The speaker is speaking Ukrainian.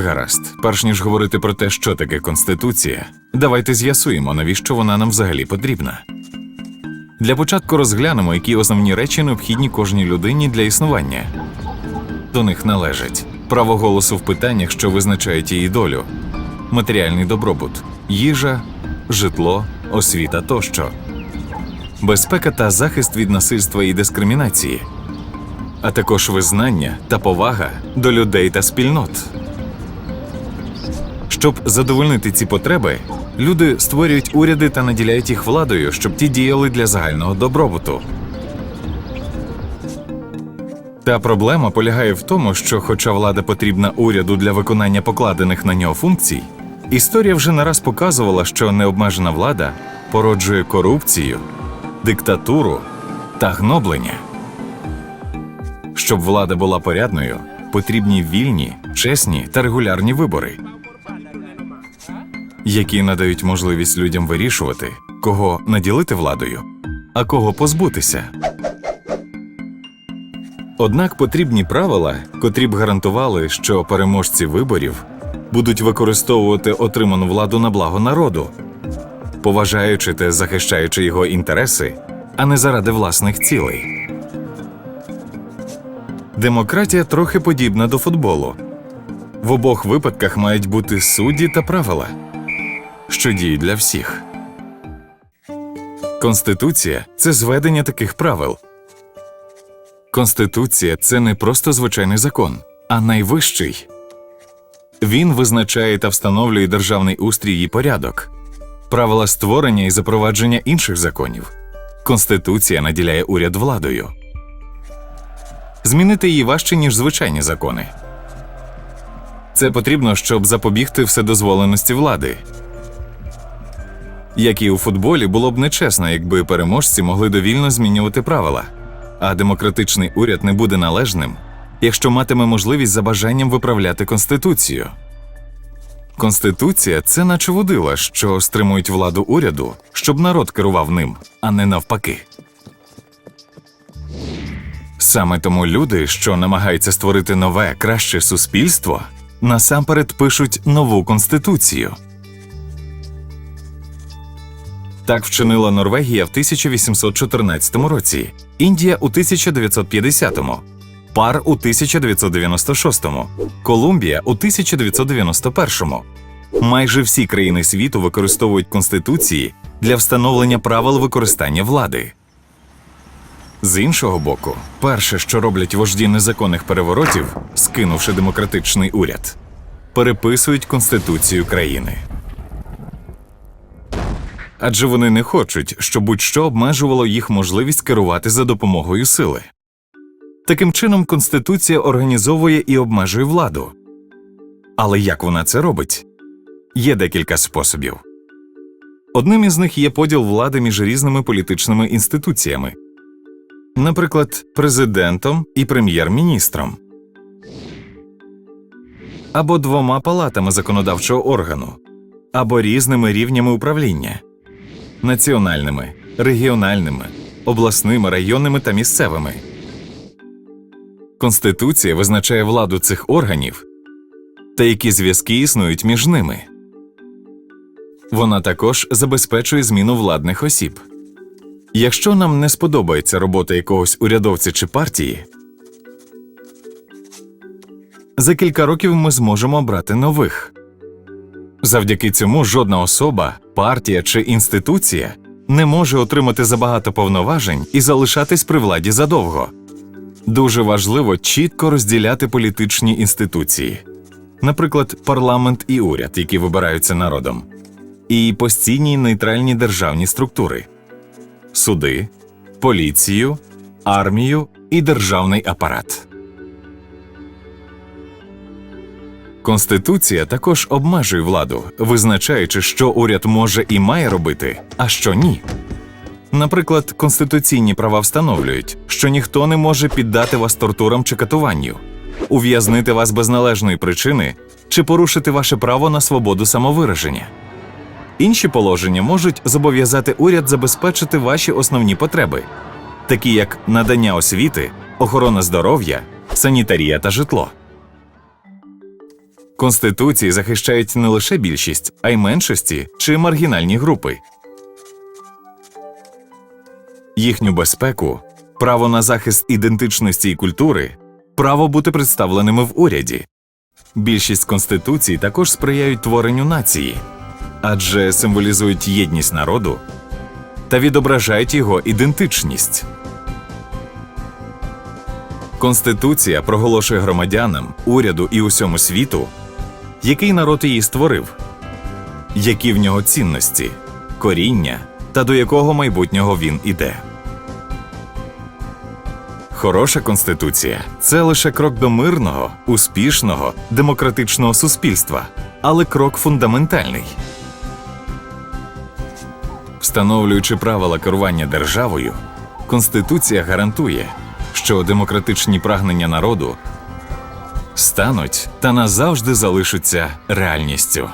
Гаразд, перш ніж говорити про те, що таке конституція, давайте з'ясуємо, навіщо вона нам взагалі потрібна. Для початку розглянемо, які основні речі необхідні кожній людині для існування. До них належать право голосу в питаннях, що визначають її долю, матеріальний добробут, їжа, житло, освіта тощо, безпека та захист від насильства і дискримінації, а також визнання та повага до людей та спільнот. Щоб задовольнити ці потреби, люди створюють уряди та наділяють їх владою, щоб ті діяли для загального добробуту. Та проблема полягає в тому, що, хоча влада потрібна уряду для виконання покладених на нього функцій, історія вже не раз показувала, що необмежена влада породжує корупцію, диктатуру та гноблення. Щоб влада була порядною, потрібні вільні, чесні та регулярні вибори, які надають можливість людям вирішувати, кого наділити владою, а кого позбутися. Однак потрібні правила, котрі б гарантували, що переможці виборів будуть використовувати отриману владу на благо народу, поважаючи та захищаючи його інтереси, а не заради власних цілей. Демократія трохи подібна до футболу. В обох випадках мають бути судді та правила, що діють для всіх. Конституція це зведення таких правил. Конституція це не просто звичайний закон, а найвищий. Він визначає та встановлює державний устрій і порядок, правила створення і запровадження інших законів. Конституція наділяє уряд владою. Змінити її важче, ніж звичайні закони. Це потрібно, щоб запобігти вседозволеності влади. Як і у футболі, було б нечесно, якби переможці могли довільно змінювати правила, а демократичний уряд не буде належним, якщо матиме можливість за бажанням виправляти конституцію. Конституція це наче водила, що стримують владу уряду, щоб народ керував ним, а не навпаки. Саме тому люди, що намагаються створити нове, краще суспільство, насамперед пишуть нову конституцію. Так вчинила Норвегія в 1814 році, Індія у 1950-му, Пар у 1996-му, Колумбія у 1991-му. Майже всі країни світу використовують конституції для встановлення правил використання влади. З іншого боку, перше, що роблять вожді незаконних переворотів, скинувши демократичний уряд, переписують конституцію країни. Адже вони не хочуть, щоб будь-що обмежувало їх можливість керувати за допомогою сили. Таким чином, Конституція організовує і обмежує владу. Але як вона це робить? Є декілька способів. Одним із них є поділ влади між різними політичними інституціями, наприклад, президентом і прем'єр-міністром, або двома палатами законодавчого органу, або різними рівнями управління національними, регіональними, обласними, районними та місцевими. Конституція визначає владу цих органів та які зв'язки існують між ними. Вона також забезпечує зміну владних осіб. Якщо нам не сподобається робота якогось урядовця чи партії, за кілька років ми зможемо обрати нових. Завдяки цьому жодна особа, партія чи інституція не може отримати забагато повноважень і залишатись при владі задовго. Дуже важливо чітко розділяти політичні інституції, наприклад, парламент і уряд, які вибираються народом, і постійні нейтральні державні структури, суди, поліцію, армію і державний апарат. Конституція також обмежує владу, визначаючи, що уряд може і має робити, а що ні. Наприклад, конституційні права встановлюють, що ніхто не може піддати вас тортурам чи катуванню, ув'язнити вас без належної причини чи порушити ваше право на свободу самовираження. Інші положення можуть зобов'язати уряд забезпечити ваші основні потреби, такі як надання освіти, охорона здоров'я, санітарія та житло. Конституції захищають не лише більшість, а й меншості чи маргінальні групи. Їхню безпеку, право на захист ідентичності і культури, право бути представленими в уряді. Більшість конституцій також сприяють творенню нації, адже символізують єдність народу та відображають його ідентичність. Конституція проголошує громадянам, уряду і усьому світу, який народ її створив, які в нього цінності, коріння та до якого майбутнього він іде. Хороша конституція це лише крок до мирного, успішного, демократичного суспільства, але крок фундаментальний. Встановлюючи правила керування державою, Конституція гарантує, що демократичні прагнення народу стануть та назавжди залишаться реальністю.